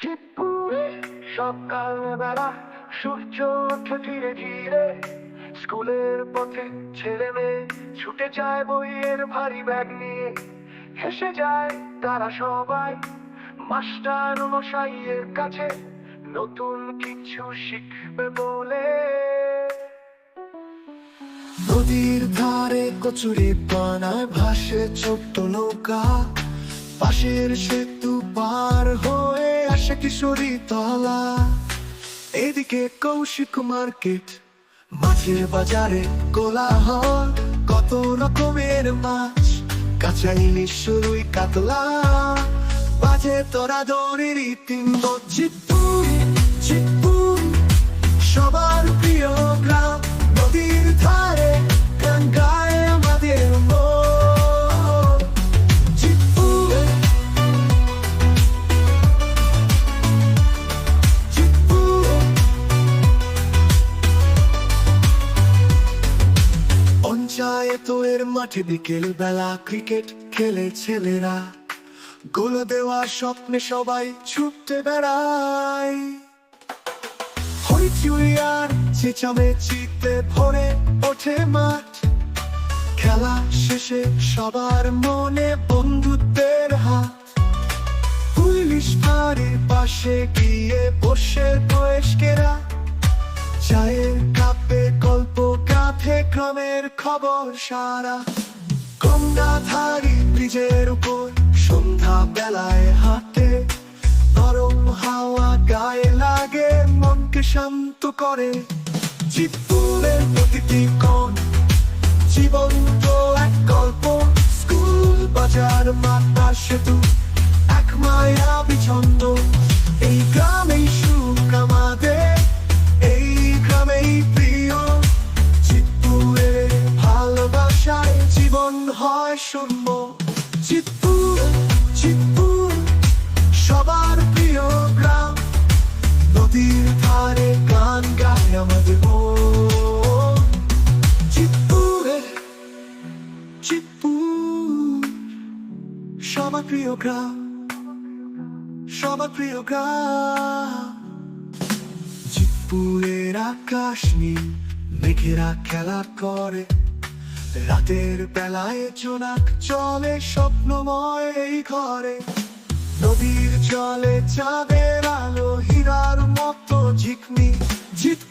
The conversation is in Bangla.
চিতপুরে সকালবেলা সূর্য ওঠে ধীরে ধীরে। স্কুলের পথে ছেলে মেয়ে ছুটে যায় বইয়ের ভারী ব্যাগ নিয়ে। হেসে যায় তারা সবাই মাস্টার মশাইয়ের কাছে, নতুন কিছু শিখবে বলে। নদীর ধারে কচুরি পানায় ভাসে ছোট্ট নৌকা, পাশের সেতু পার হয়ে কিশোরী তলা। এদিকে কৌশিক মার্কেট মাছের বাজারে কোলাহল। কত রকমের মাছ কাঁচা ইলিশ কাতলা। বাজে তোরা দৌড়ের তিন চিত্তুর চিত্তুর সবার প্রিয় পঞ্চায়েতের মাঠে বিকেল বেলা ক্রিকেট খেলে ছেলেরা। গোল দেওয়া স্বপ্নে সবাই ছুটতে বেড়ায়। ভরে ওঠে মাঠ। খেলা শেষে সবার মনে বন্ধুত্বের হাত। খবর সারা। গঙ্গাধারী ব্রিজের উপর সন্ধ্যা বেলায় হাঁটে। গরম হাওয়া গায়ে লাগে, মনকে শান্ত করে। চিত্তুরের প্রতিটি কোণ, জীবন্ত এক গল্প। স্কুল, বাজার মাতা সেতু, এক মায়া বিছন্দ চিত্তুর চিত্তুর সবার প্রিয় গ্রাম। নদীর ধারে গান গায় আমাদের চিত্তুরে চিত্তুর সবার প্রিয় গ্রাম। সবার প্রিয় গ্রাম। চিত্পুরের আকাশ নীল মেঘেরা খেলা করে। রাতের বেলায় চোনাক চলে স্বপ্নময় এই ঘরে। নদীর চলে চাঁদের আলো, হীরার মতো ঝিকমি জিত